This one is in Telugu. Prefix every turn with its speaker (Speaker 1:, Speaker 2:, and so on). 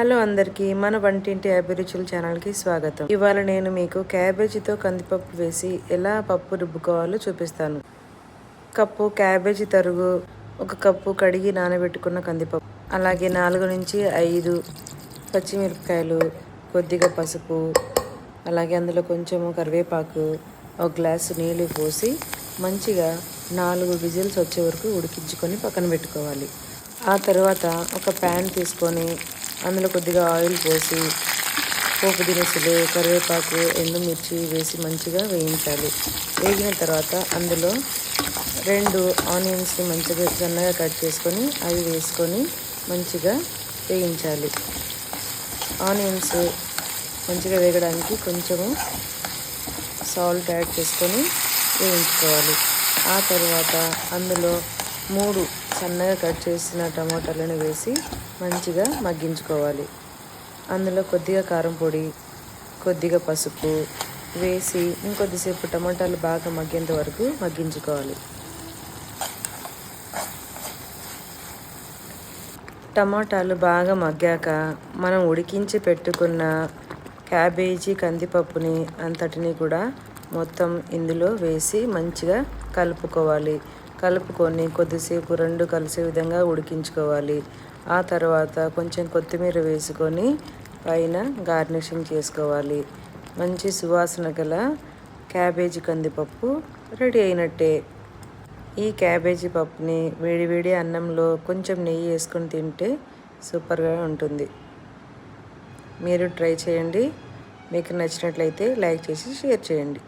Speaker 1: హలో అందరికీ మన వంటింటి అభిరుచుల ఛానల్కి స్వాగతం. ఇవాళ నేను మీకు క్యాబేజీతో కందిపప్పు వేసి ఎలా పప్పు రుబ్బుకోవాలో చూపిస్తాను. కప్పు క్యాబేజీ తరుగు ఒక కప్పు కడిగి నానబెట్టుకున్న కందిపప్పు. అలాగే నాలుగు నుంచి ఐదు పచ్చిమిరపకాయలు కొద్దిగా పసుపు అలాగే అందులో కొంచెము కరివేపాకు ఒక గ్లాసు నీళ్ళు పోసి మంచిగా నాలుగు విజిల్స్ వచ్చే వరకు ఉడికించుకొని పక్కన పెట్టుకోవాలి. ఆ తర్వాత ఒక ప్యాన్ తీసుకొని అందులో కొద్దిగా ఆయిల్ పోసి పోపు దినుసులు కరివేపాకు ఎండుమిర్చి వేసి మంచిగా వేయించాలి. వేగిన తర్వాత అందులో రెండు ఆనియన్స్ని మంచిగా సన్నగా కట్ చేసుకొని అవి వేసుకొని మంచిగా వేయించాలి. ఆనియన్స్ మంచిగా వేగడానికి కొంచెము సాల్ట్ యాడ్ చేసుకొని వేయించుకోవాలి. ఆ తర్వాత అందులో మూడు సన్నగా కట్ చేసిన టమాటాలను వేసి మంచిగా మగ్గించుకోవాలి. అందులో కొద్దిగా కారం పొడి కొద్దిగా పసుపు వేసి ఇంకొద్దిసేపు టమాటాలు బాగా మగ్గేంత వరకు మగ్గించుకోవాలి. టమాటాలు బాగా మగ్గాక మనం ఉడికించి పెట్టుకున్న క్యాబేజీ కందిపప్పుని అంతటిని కూడా మొత్తం ఇందులో వేసి మంచిగా కలుపుకోవాలి. కలుపుకొని కొద్దిసేపు రెండు కలిసే విధంగా ఉడికించుకోవాలి. ఆ తర్వాత కొంచెం కొత్తిమీర వేసుకొని పైన గార్నిషింగ్ చేసుకోవాలి. మంచి సువాసన గల క్యాబేజీ కందిపప్పు రెడీ అయినట్టే. ఈ క్యాబేజీ పప్పుని వేడివేడి అన్నంలో కొంచెం నెయ్యి వేసుకొని తింటే సూపర్గా ఉంటుంది. మీరు ట్రై చేయండి. మీకు నచ్చినట్లయితే లైక్ చేసి షేర్ చేయండి.